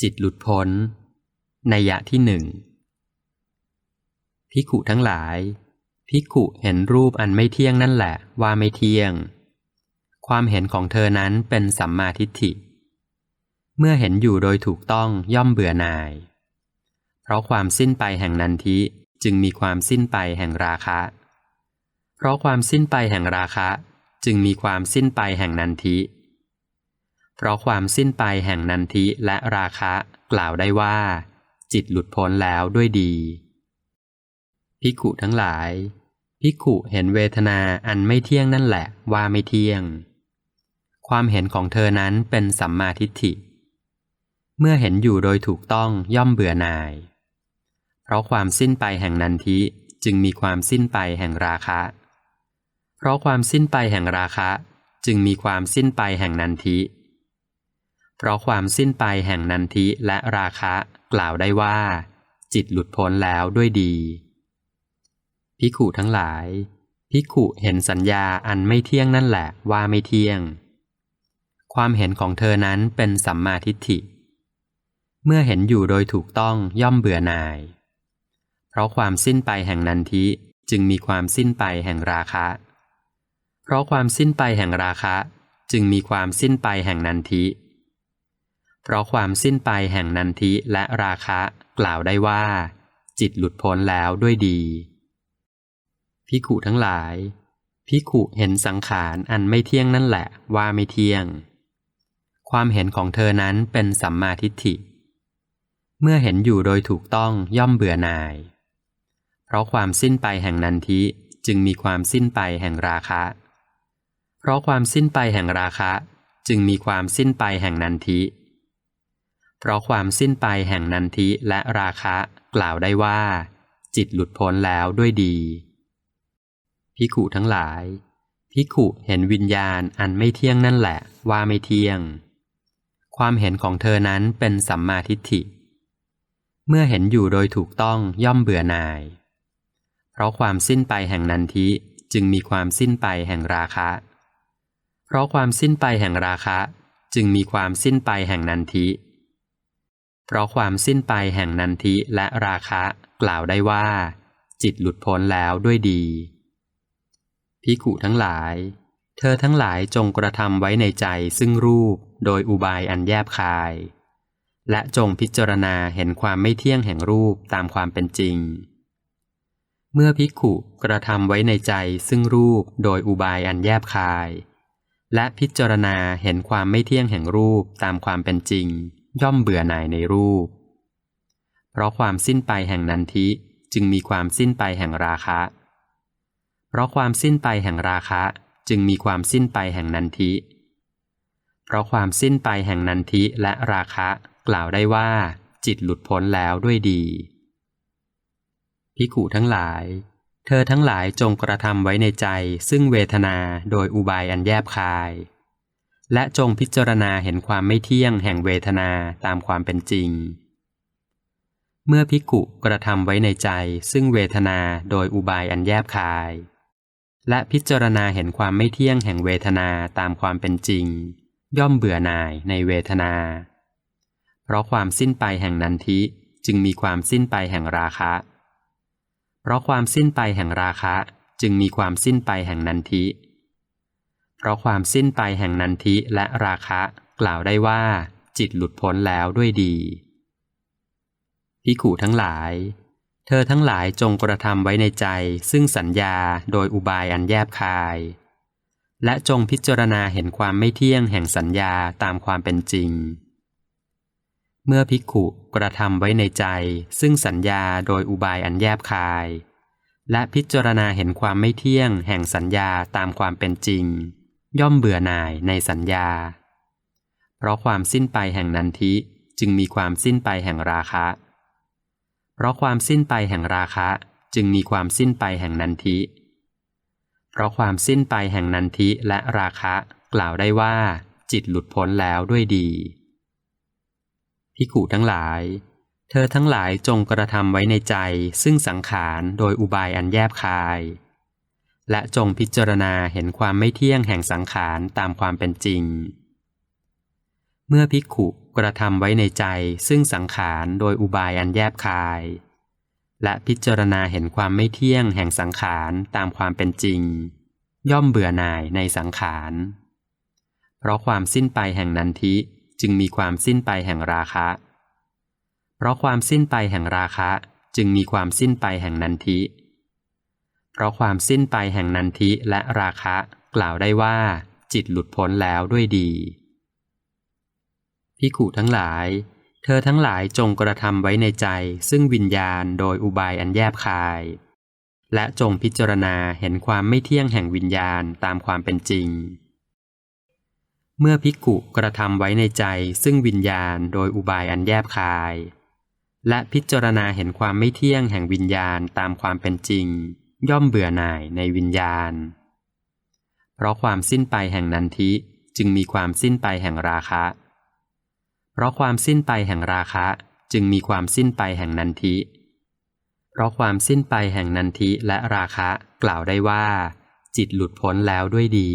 จิตหลุดพ้นนัยยะที่หนึ่งพิขุทั้งหลายพิขุเห็นรูปอันไม่เที่ยงนั่นแหละว่าไม่เที่ยง ความเห็นของเธอนั้นเป็นสัมมาทิฏฐิ เมื่อเห็นอยู่โดยถูกต้องย่อมเบื่อหน่าย เพราะความสิ้นไปแห่งนันทิจึงมีความสิ้นไปแห่งราคะ เพราะความสิ้นไปแห่งราคะ จึงมีความสิ้นไปแห่งนันทิ เพราะความสิ้นไปแห่งนันทิและราคะกล่าวได้ว่า จิตหลุดพ้นแล้วด้วยดีภิกุทั้งหลายภิกุเห็นเวทนาอันไม่เที่ยงนั่นแหละว่าไม่เที่ยง ความเห็นของเธอนั้นเป็นสัมมาทิฏฐิ เมื่อเห็นอยู่โดยถูกต้องย่อมเบื่อหน่าย เพราะความสิ้นไปแห่งนันทิจึงมีความสิ้นไปแห่งราคะ เพราะความสิ้นไปแห่งราคะจึงมีความสิ้นไปแห่งนันทิ เพราะความสิ้นไปแห่งนันทิและราคะกล่าวได้ว่า จิตหลุดพ้นแล้วด้วยดี พิขุทั้งหลาย พิขุเห็นสัญญาอันไม่เที่ยงนั่นแหละว่าไม่เที่ยง ความเห็นของเธอนั้นเป็นสัมมาทิฏฐิ เมื่อเห็นอยู่โดยถูกต้องย่อมเบื่อหน่าย เพราะความสิ้นไปแห่งนันทิจึงมีความสิ้นไปแห่งราคะ เพราะความสิ้นไปแห่งราคะ จึงมีความสิ้นไปแห่งนันทิ เพราะความสิ้นไปแห่งนันทิและราคะกล่าวได้ว่า จิตหลุดพ้นแล้วด้วยดี พิขุทั้งหลาย พิขุเห็นสังขารอันไม่เที่ยงนั่นแหละว่าไม่เที่ยง ความเห็นของเธอนั้นเป็นสัมมาทิฏฐิ เมื่อเห็นอยู่โดยถูกต้องย่อมเบื่อหน่าย เพราะความสิ้นไปแห่งนันทิจึงมีความสิ้นไปแห่งราคะ เพราะความสิ้นไปแห่งราคะ จึงมีความสิ้นไปแห่งนันทิ เพราะความสิ้นไปแห่งนันทิและราคะ กล่าวได้ว่า จิตหลุดพ้นแล้วด้วยดีพิขุทั้งหลายพิขุเห็นวิญญาณอันไม่เที่ยงนั่นแหละว่าไม่เที่ยง ความเห็นของเธอนั้นเป็นสัมมาทิฏฐิ เมื่อเห็นอยู่โดยถูกต้องย่อมเบื่อหน่าย เพราะความสิ้นไปแห่งนันทิจึงมีความสิ้นไปแห่งราคะ เพราะความสิ้นไปแห่งราคะ จึงมีความสิ้นไปแห่งนันทิ เพราะความสิ้นไปแห่งนันทิและราคะกล่าวได้ว่า จิตหลุดพ้นแล้วด้วยดีภิกขุทั้งหลาย เธอทั้งหลายจงกระทำไว้ในใจซึ่งรูปโดยอุบายอันแยบคาย และจงพิจารณาเห็นความไม่เที่ยงแห่งรูปตามความเป็นจริง เมื่อภิกขุกระทำไว้ในใจซึ่งรูปโดยอุบายอันแยบคาย และพิจารณาเห็นความไม่เที่ยงแห่งรูปตามความเป็นจริง ย่อมเบื่อหน่ายในรูป เพราะความสิ้นไปแห่งนันทิจึงมีความสิ้นไปแห่งราคะ เพราะความสิ้นไปแห่งราคะจึงมีความสิ้นไปแห่งนันทิ เพราะความสิ้นไปแห่งนันทิและราคะกล่าวได้ว่า จิตหลุดพ้นแล้วด้วยดีพิขุทั้งหลาย เธอทั้งหลายจงกระทำไว้ในใจซึ่งเวทนาโดยอุบายอันแยบคาย และจงพิจารณาเห็นความไม่เที่ยงแห่งเวทนาตามความเป็นจริง เมื่อพิกุกระทำไว้ในใจซึ่งเวทนาโดยอุบายอันแยบคาย และพิจารณาเห็นความไม่เที่ยงแห่งเวทนาตามความเป็นจริง ย่อมเบื่อหน่ายในเวทนา เพราะความสิ้นไปแห่งนันทิจึงมีความสิ้นไปแห่งราคะ เพราะความสิ้นไปแห่งราคะ จึงมีความสิ้นไปแห่งนันทิ เพราะความสิ้นไปแห่งนันทิและราคะ กล่าวได้ว่า จิตหลุดพ้นแล้วด้วยดีพิขูทั้งหลาย เธอทั้งหลายจงกระทำไว้ในใจ ซึ่งสัญญาโดยอุบายอันแยบคาย และจงพิจารณาเห็นความไม่เที่ยงแห่งสัญญาตามความเป็นจริง เมื่อภิกุกระทำไว้ในใจ ซึ่งสัญญาโดยอุบายอันแยบคาย และพิจารณาเห็นความไม่เที่ยงแห่งสัญญาตามความเป็นจริง ย่อมเบื่อหน่ายในสัญญา เพราะความสิ้นไปแห่งนันทิจึงมีความสิ้นไปแห่งราคะ เพราะความสิ้นไปแห่งราคะจึงมีความสิ้นไปแห่งนันทิ เพราะความสิ้นไปแห่งนันทิและราคะกล่าวได้ว่า จิตหลุดพ้นแล้วด้วยดีพิขูทั้งหลาย เธอทั้งหลายจงกระทำไว้ในใจซึ่งสังขารโดยอุบายอันแยบคาย และจงพิจารณาเห็นความไม่เที่ยงแห่งสังขารตามความเป็นจริง เมื่อภิกขุกระทำไว้ในใจซึ่งสังขารโดยอุบายอันแยบคาย และพิจารณาเห็นความไม่เที่ยงแห่งสังขารตามความเป็นจริง ย่อมเบื่อหน่ายในสังขาร เพราะความสิ้นไปแห่งนันทิจึงมีความสิ้นไปแห่งราคะ เพราะความสิ้นไปแห่งราคะจึงมีความสิ้นไปแห่งนันทิ เพราะความสิ้นไปแห่งนันทิและราคะ กล่าวได้ว่า จิตหลุดพ้นแล้วด้วยดีพิขุทั้งหลาย เธอทั้งหลายจงกระทำไว้ในใจ ซึ่งวิญญาณโดยอุบายอันแยบคาย และจงพิจารณาเห็นความไม่เที่ยงแห่งวิญญาณตามความเป็นจริง เมื่อพิกุกระทำไว้ในใจ ซึ่งวิญญาณโดยอุบายอันแยบคาย และพิจารณาเห็นความไม่เที่ยงแห่งวิญญาณตามความเป็นจริง ย่อมเบื่อหน่ายในวิญญาณ เพราะความสิ้นไปแห่งนันทิจึงมีความสิ้นไปแห่งราคะ เพราะความสิ้นไปแห่งราคะจึงมีความสิ้นไปแห่งนันทิ เพราะความสิ้นไปแห่งนันทิและราคะกล่าวได้ว่า จิตหลุดพ้นแล้วด้วยดี